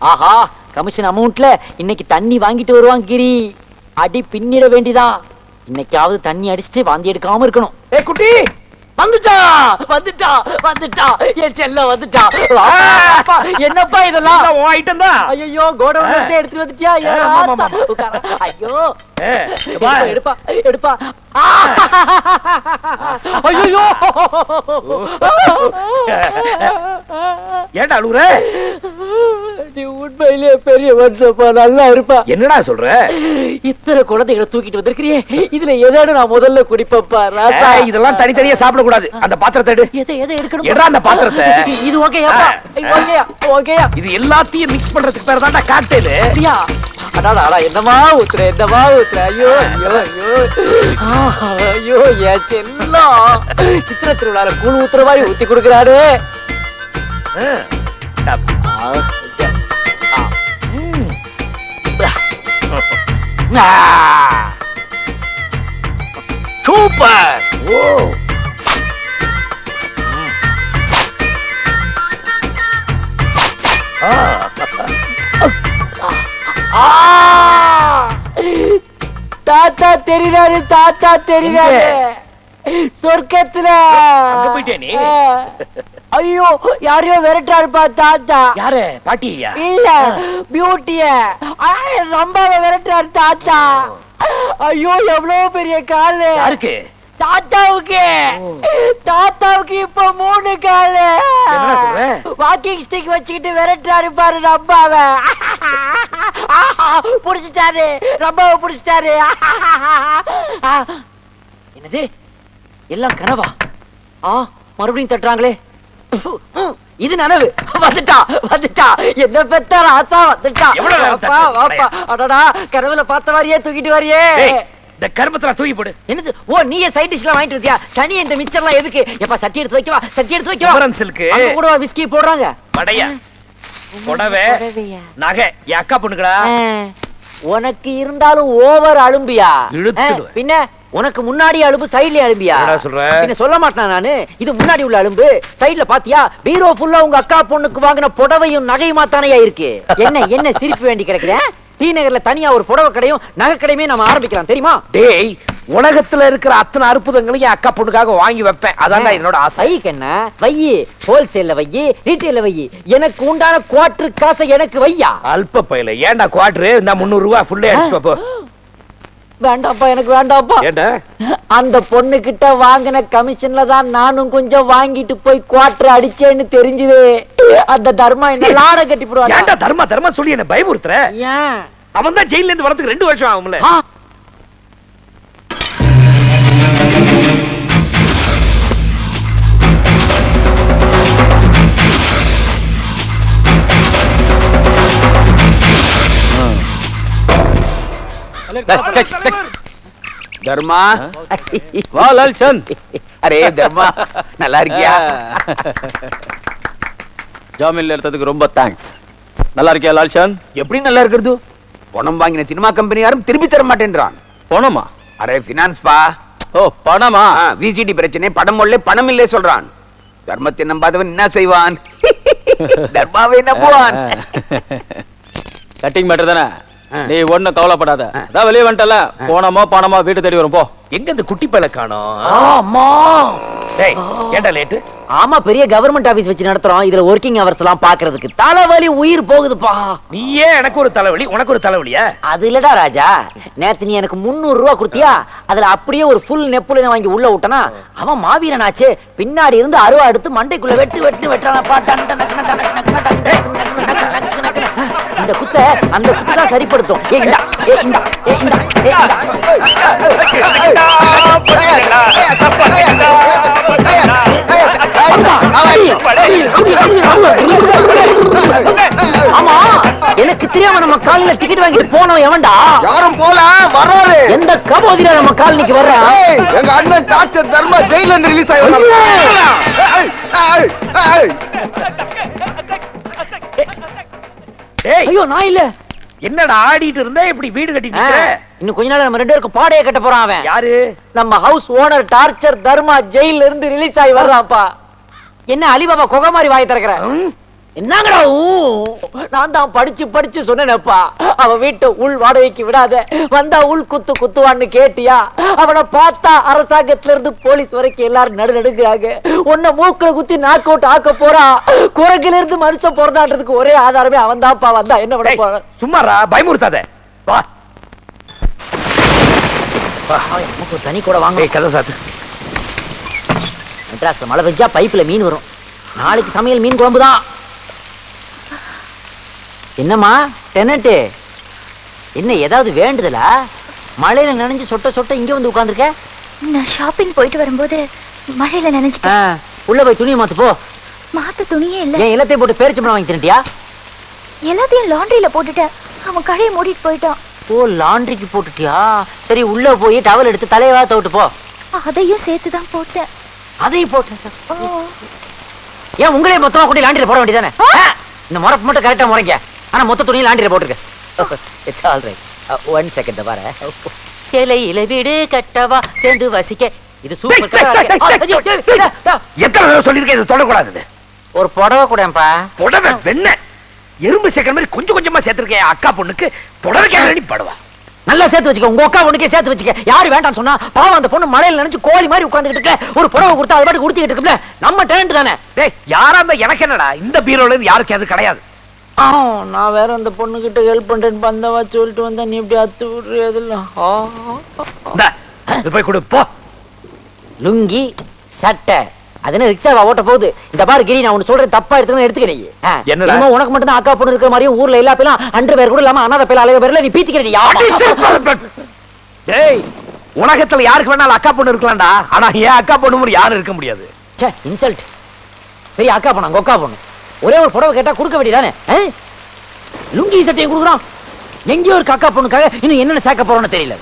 ஆஹா commission அமௌண்ட்ல இன்னைக்கு தண்ணி வாங்கிட்டு வருவான் கிரி. அடி பின்னிட வேண்டியதா? இன்னைக்காவது தண்ணி அடிச்சுட்டு வாந்தி எடுக்காம இருக்கணும். ஏ குட்டி! வந்துட்டா வந்துட்டா வந்துட்டா. என் செல்ல வந்துட்டா. என்னப்பா இதெல்லாம்? உன் ஐட்டம் தான்? ஐயோ கோடவுன்ல இருந்து எடுத்துட்டு வந்துட்டியா. ஐயோ. எடுப்பா எடுப்பா ஐயோ ஏன்டா அழுகுற நீ உண்மையிலேயே பெரிய மனுஷப்பா நல்லா இருப்பா. என்னடா சொல்ற? இத்தனை குழந்தைகளை தூக்கிட்டு வந்திருக்கிறியே? இதுல எதானு நான் முதல்ல குடிப்பப்பா ராசா இதெல்லாம் தனித்தனியா சாப்பிட கூடாது அந்த பாத்திரத்தை எடு. எதை எதை எடுக்கணும்? எடுறா அந்த பாத்திரத்தை. இது ஓகேயாப்பா ஓகேயா ஓகேயா இது எல்லாத்தையும் மிக்ஸ் பண்றதுக்கு பேர் தான்டா காக்டெயில் அப்படியா? அடாடா அடா என்னமா ஊத்துற என்னமா ஊத்துற? ஐயோ ஐயோ ஐயோ. ஐயோ என் செல்லம் சித்திர திருவிழால கூழ் ஊத்துற மாதிரி ஊத்தி கொடுக்குறாரு. சூப்பர் ஓ தாத்தா தெரியுறாரு தாத்தா தெரியுறாரு சொர்க்கத்துல. அங்க போயிட்டியா நீ? ஐயோ யாரையோ விரட்டாருப்பா தாத்தா. யாரு? பாட்டியா? இல்ல பியூட்டிய ரொம்பவே விரட்டுறாரு தாத்தா. ஐயோ. எவ்வளவு பெரிய காலு. யாருக்கு? தாத்தாவுக்கு. தாத்தாவுக்கு இப்ப மூணு காலு? வாக்கிங் ஸ்டிக் வச்சுக்கிட்டு விரட்டுறாரு பாரு ரம்பாவ. புடிச்சிட்டாரு. ரம்பாவை புடிச்சிட்டாரு. என்னது? எல்லாம் கனவா? ஆ மறுபடியும் தட்டுறாங்களே. இது நனவு. வந்துட்டா வந்துட்டா. என்ன பெத்த ராசா வந்துட்டா. வாப்பா? வாப்பா. அடடா கனவுல பார்த்த மாதிரியே தூக்கிட்டு வரியே. ஏய், இந்த கர்மத்துல தூக்கி போடு. என்னது? ஓ நீயே சைட் வாங்கிட்டு இருக்கியா? சனி இந்த மிச்சர்லாம் எதுக்கு? எப்பா சட்டி எடுத்து வைக்கவா? சட்டி எடுத்து வைக்கவா? அங்க கூட விஸ்கி போடுறாங்க? படையா புடவை. புடவையா? நகை. என் அக்கா பொண்ணுக்கடா? உனக்கு இருந்தாலும் ஓவர் அலும்பியா. ஆ, பின்ன? உனக்கு முன்னாடி அலும்பு சைடுல அலும்பியா என்னடா சொல்ற? பின்ன சொல்ல மாட்டேன் நானு? இது முன்னாடி உள்ள அலும்பு சைடுல பாத்தியா? பீரோ ஃபுல்லா உங்க அக்கா பொண்ணுக்கு வாங்கின புடவையும் நகையுமா தானையா இருக்கு? என்ன என்ன சிரிப்பு வேண்டி கிடக்குறேன் டி நகர்ல தனியா ஒரு புடவை கடையும் நகை கடையுமே நம்ம ஆரம்பிக்கலாம் தெரியுமா? டேய் உலகத்துல இருக்கிற அத்தனை அற்புதங்களையும் அக்கா பொண்ணுக்காக வாங்கி வைப்பேன். அதான்டா என்னோட ஆசை. என்ன? வையி. ஹோல்சேல்ல வையி. ரீட்டைல்ல வையி. எனக்கு உண்டான குவார்டர் காசை எனக்கு வையா? அல்ப பையில. ஏன்டா குவாட்ரு இந்த முந்நூறு ரூபாய் ஃபுல்லே அடிச்சு போ வேண்டாம்ப்பா எனக்கு வேண்டாம்ப்பா ஏண்டா? அந்த பொண்ணு கிட்ட வாங்கின கமிஷன்ல தான் நானும் கொஞ்சம் வாங்கிட்டு போய் குவார்டர் அடிச்சேன்னு தெரிஞ்சுது. அந்த தர்மா என்ன லாட கட்டி போடுவாங்க தர்மா தர்மா சொல்லி என்ன பயமுறுத்துற? அவன் தான் ஜெயில இருந்து வரதுக்கு ரெண்டு வருஷம் ஆகும்ல. தர்மா. வா லால் சந்த் அரே தர்மா. நல்லா இருக்கியா? ஜாமீன்ல எடுத்ததுக்கு ரொம்ப தேங்க்ஸ் நல்லா இருக்கியா லால் சந்த் எப்படி நல்லா இருக்கிறது? பணம் வாங்கின சினிமா கம்பெனி யாரும் திருப்பி தர மாட்டேன்றான். போனோமா அரே பினான்ஸ் பா. ஓ பணமா? விசிடி பிரச்சனை படம் ஒல்லே பணம் இல்லை சொல்றான். தர்மத்தை நம்பாதவன் என்ன செய்வான்? தர்மாவை நம்புவான். கட்டிங் மேட்டர் தானே. நீ ஒண்ணும் கவலைப்படாத. அதான் வெளியே வந்துட்டல. போனோமா பணமா வீட்டு தேடி வரும் போ. எங்க இந்த குட்டி பையல காணோம் அம்மா. டேய் ஏன்டா லேட்டு ஆமா பெரிய கவர்மெண்ட் ஆபீஸ் வச்சு நடத்துறோம். இதுல ஒர்க்கிங் ஹவர்ஸ் எல்லாம் பாக்குறதுக்கு. தலைவலி உயிர் போகுதுப்பா. நீயே எனக்கு ஒரு தலைவலி உனக்கு ஒரு தலைவலியா? அது இல்லடா ராஜா. நேத்து நீ எனக்கு முந்நூறு ரூபா கொடுத்தியா? அதுல அப்படியே ஒரு ஃபுல் நெப்புலின வாங்கி உள்ள விட்டனா அவன் மாவீரனாச்சே. பின்னாடி இருந்து அருவா எடுத்து மண்டைக்குள்ள வெட்டு வெட்டு வெட்டானப்பா டன். இந்த குத்த அந்த குத்து தான் சரிப்படுத்தும். ஏ இந்தா ஏ இந்தா ஏ இந்தா ஏ இந்தா. ஆமா எனக்கு தெரியாம நம்ம காலையில டிக்கெட் வாங்கிட்டு போனோம் எவன்டா? யாரும் போல வர்றாரு. எந்த கபோதில நம்ம காலனிக்கு வர்றான் ஏய், எங்க அண்ணன் டார்ச்சர் தர்மா ஜெயில இருந்து ரிலீஸ் ஆகி டேய் ஐயோ நான் இல்ல. என்னடா ஆடிட்டு இருந்த? இப்படி வீடு கட்டிட்டு? இன்னும் கொஞ்ச நாள் நம்ம ரெண்டு பேருக்கும் பாடையை கட்ட போறான் அவன். யாரு? நம்ம ஹவுஸ் ஓனர் டார்ச்சர் தர்மா ஜெயில இருந்து ரிலீஸ் ஆகி வர்றான்ப்பா. என்ன அலிபாபா குகை மாதிரி வாய் திறக்கிற? ம்? என்னங்கடா? நான் தான் படிச்சு படிச்சு சொன்னேனப்பா. அவ வீட்டை உள் வாடகைக்கு விடாத வந்தா உள் குத்து குத்துவான்னு கேட்டியா? அவனை பார்த்தா அரசாங்கத்துல இருந்து போலீஸ் வரைக்கும் எல்லாரும் நடு நடுங்கிறாங்க உன்னை மூக்குல குத்தி நாக் அவுட் ஆக்க போறா. குரங்குல இருந்து மனுஷன் பிறந்தான்றதுக்கு ஒரே ஆதாரமே அவன் தான்ப்பா வந்தா என்ன பண்ண டேய், போற சும்மாரா பயமுறுத்தாத. வா. தனி கூட வாங்க. கதை சாத்து. மெட்ராஸ்ல மழை பெஞ்சா பைப்ல மீன் வரும். நாளைக்கு சமையல் மீன் குழம்பு தான் என்னம்மா? டெனட்டு என்ன ஏதாவது வேண்டுதலா? மழையில நனைஞ்சு சொட்ட சொட்ட இங்க வந்து உட்கார்ந்திருக்க? நான் ஷாப்பிங் போயிட்டு வரும்போது மழையில நினைச்சிட்டேன் உள்ள போய் துணியை மாத்து போ. மாத்த துணியே இல்ல. என் இலத்தை போட்டு பேரிச்சம்பளம் வாங்கி தின்ட்டியா எல்லாத்தையும் லாண்ட்ரியில போட்டுட்டேன். அவன் கடையை மூடிட்டு போயிட்டான். ஓ லாண்ட்ரிக்கு போட்டுட்டியா? சரி உள்ள போய் டவல் எடுத்து தலையவா தவிட்டு போ. அதையும் சேர்த்து தான் போட்டேன். அதையும் போட்டேன் ஓ, ஏன் உங்களே மொத்தமா கொண்டு லாண்டரியில போட வேண்டியதானே இந்த முறப்பு மட்டும் கரெக்டா முறைங்க. ஆனா மொத்த துணியும் லாண்டரியில போட்டுருக்க. It's all right one second பாரு சேலையில வீடு கட்டவா சேர்ந்து வசிக்க. இது சூப்பர். எத்தனை தடவை சொல்லியிருக்கேன் இதை தொடக்கூடாது ஒரு புடவை கூடப்பா புடவை வெண்ண எறும்பு சேர்க்கிற மாதிரி கொஞ்சம் கொஞ்சமா சேர்த்திருக்கேன். அக்கா பொண்ணுக்கு புடவை கேட்கறடி படுவா. நல்லா சேர்த்து வச்சுக்க. உங்க அக்கா பொண்ணுக்கே சேர்த்து வச்சுக்க. யாரு வேண்டாம் சொன்னா பாவம் அந்த பொண்ணு மலையில நினைச்சு கோழி மாதிரி உட்கார்ந்துட்டு இருக்க ஒரு புடவை கொடுத்தா அது பாட்டு கொடுத்துக்கிட்டு இருக்குல்ல நம்ம டேலண்ட் தானே. டேய் யாரா இருந்தா எனக்கு என்னடா? இந்த பீரோல இருந்து யாருக்கு அது கிடையாது. ஆ, நான் வேற அந்த பொண்ணு கிட்ட ஹெல்ப் பண்றேன்னு பந்தவா சொல்லிட்டு வந்தா நீ இப்படி அத்து விடுற அதெல்லாம் ஆ. இந்தா, இது போய் கொடு போ. லுங்கி சட்டை. அது என்ன ரிக்ஷாவா? ஓட்ட போகுது. இந்த பாரு கிரி நான் உனக்கு சொல்றேன் தப்பா எடுத்துக்கணும் எடுத்துக்க நீ. ஆ, என்னடா? என்னமோ உனக்கு மட்டும் தான் அக்கா பொண்ணு இருக்கிற மாதிரியும் ஊர்ல எல்லா பேரும் அன்று பேர் கூட இல்லாம அனாத பேர் அலைய பேர்ல நீ பீத்திக்கிறீ டேய் உலகத்துல யாருக்கு வேணாலும் அக்கா பொண்ணு இருக்கலாம்டா. ஆனா ஏன் அக்கா பொண்ணு மாதிரி யாரும் இருக்க முடியாது? ச்சே இன்சல்ட் பெரிய அக்கா பொண்ணு அங்க அக்கா பொண்ணு. ஒரே ஒரு புடவை கேட்டா கொடுக்க வேண்டியதானே? லுங்கி சட்டையை கொடுக்குறான். எங்கேயோ ஒரு காக்கா பொண்ணுக்காக இன்னும் என்னென்ன சேர்க்க போறோம்னு தெரியல.